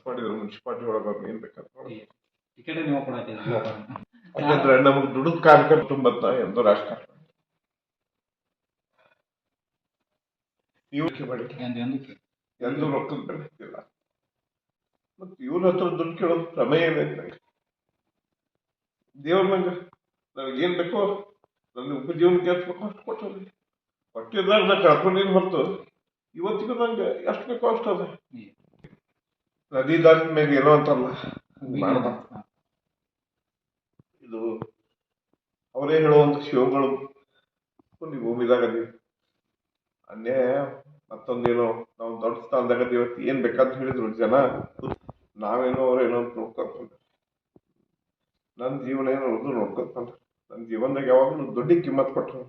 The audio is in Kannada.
ಮನ್ಸು ಮಾಡಿದ್ರು ಮುನ್ಸಿಪಾಲ್ಟಿ ಒಳಗೆ ಏನ್ ಬೇಕಾದ್ರೆ. ಟಿಕೆಟ್ ನೀವು ಯಾಕಂದ್ರೆ ನಮಗೆ ದುಡಿದ ಕಾರ್ಯಕರ್ತ ತುಂಬತ್ತ ಎಂದು ರಾಜಕಾರಣ ಇವ್ರಿಗೆ ಮಾಡಿ ಎಂದು ರೊಕ್ಕದ ಬೆಲೆ ಇಲ್ಲ ಮತ್ ಇವ್ರ ಹತ್ರ ದುಡ್ಡು ಕೇಳೋದು ಪ್ರಮೇಯ ಏನೈತೆ ನಂಗೆ ದೇವ್ರ ನಂಗೆ ನನಗೇನು ಏನ್ ಬೇಕೋ ನನ್ನ ಉಪಜೀವನಕ್ಕೆ ಎಷ್ಟು ಬೇಕೋ ಅಷ್ಟು ಕೊಟ್ಟವ್ರಿ ಕೊಟ್ಟಿದ್ದಾಗ ನಾ ಕಳ್ಕೊಂಡೇನು ಹೊರತು. ಇವತ್ತಿಗೂ ನಂಗೆ ಎಷ್ಟು ಬೇಕೋ ಅಷ್ಟು ಅದ ನದಿ ದಾಟ ಮೇಲೆ ಏನೋ ಅಂತಲ್ಲ ಇದು ಅವರೇ ಹೇಳುವಂತ ಶಿವಗಳು ಒಂದು ಭೂಮಿದಾಗ ಅದಿ. ಅನ್ಯಾಯ ಮತ್ತೊಂದೇನೋ ನಾವು ದೊಡ್ಡ ಸ್ಥಾನದಾಗ ಇವತ್ತು ಏನ್ ಬೇಕಂತ ಹೇಳಿದ್ರು ಜನ. ನಾವೇನೋ ಅವ್ರೇನೋ ಅಂತ ನೋಡ್ಕೊಂತಾರೆ. ನನ್ನ ಜೀವನ ಏನೋ ಉಳಿದು ನೋಡ್ಕೊಂತಾರೆ. ನನ್ನ ಜೀವನದಾಗ ಯಾವಾಗಲೂ ದೊಡ್ಡ ಕಿಮ್ಮತ್ ಕೊಟ್ಟರು.